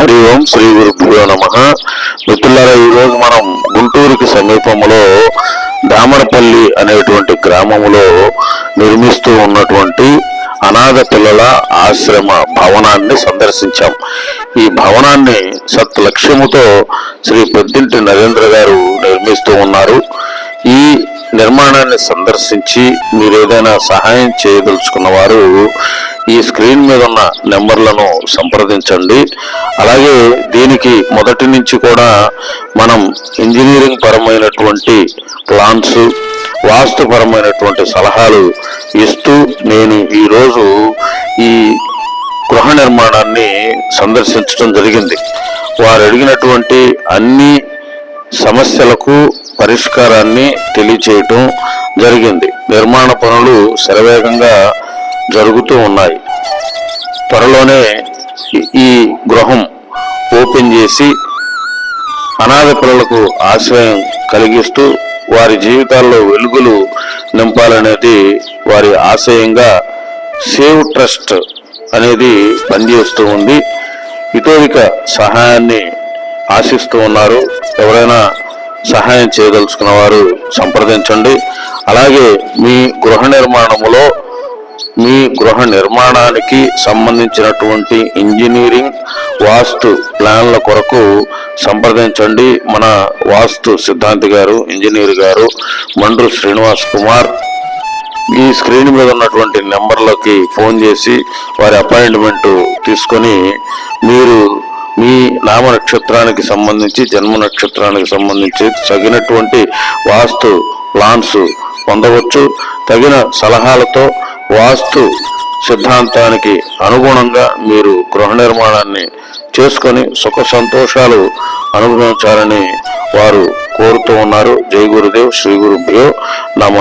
హరి ఓం శ్రీ గురుభ్యో నమ. మిత్రులారా ఈరోజు మనం గుంటూరుకి సమీపంలో దామరపల్లి అనేటువంటి గ్రామములో నిర్మిస్తూ ఉన్నటువంటి అనాథ పిల్లల ఆశ్రమ భవనాన్ని సందర్శించాం. ఈ భవనాన్ని సత్ లక్ష్యముతో శ్రీ పెద్దింటి నరేంద్ర గారు నిర్మిస్తూ ఉన్నారు. ఈ నిర్మాణాన్ని సందర్శించి మీరు ఏదైనా సహాయం చేయదలుచుకున్న వారు ఈ స్క్రీన్ మీద ఉన్న నెంబర్లను సంప్రదించండి. అలాగే దీనికి మొదటి నుంచి కూడా మనం ఇంజనీరింగ్ పరమైనటువంటి ప్లాన్స్ వాస్తుపరమైనటువంటి సలహాలు ఇస్తూ నేను ఈరోజు ఈ గృహ నిర్మాణాన్ని సందర్శించడం జరిగింది. వారు అడిగినటువంటి అన్ని సమస్యలకు పరిష్కారాన్ని తెలియచేయటం జరిగింది. నిర్మాణ పనులు శరవేగంగా జరుగుతూ ఉన్నాయి. త్వరలోనే ఈ- గృహం ఓపెన్ చేసి అనాథ పిల్లలకు ఆశ్రయం కలిగిస్తూ వారి జీవితాల్లో వెలుగులు నింపాలనేది వారి ఆశయంగా సేవ్ ట్రస్ట్ అనేది పనిచేస్తూ ఉంది. ఇతోదిక సహాయాన్ని ఆశిస్తూ ఉన్నారు. ఎవరైనా సహాయం చేయదలుచుకున్న వారు సంప్రదించండి. అలాగే మీ గృహ నిర్మాణములో మీ గృహ నిర్మాణానికి సంబంధించినటువంటి ఇంజనీరింగ్ వాస్తు ప్లాన్ల కొరకు సంప్రదించండి. మన వాస్తు సిద్ధాంతి గారు ఇంజనీర్ గారు మండ్రు శ్రీనివాస్ కుమార్ ఈ స్క్రీన్ మీద ఉన్నటువంటి నెంబర్లకి ఫోన్ చేసి వారి అపాయింట్మెంట్ తీసుకొని మీరు మీ నామ నక్షత్రానికి సంబంధించి జన్మ నక్షత్రానికి సంబంధించి తగినటువంటి వాస్తు ప్లాన్స్ పొందవచ్చు. తగిన సలహాలతో వాస్తు సిద్ధాంతానికి అనుగుణంగా మీరు గృహ నిర్మాణాన్ని చేసుకొని సుఖ సంతోషాలు అనుభవించాలని వారు కోరుతూ ఉన్నారు. జై గురుదేవ్ శ్రీ గురుభ్యో నమ.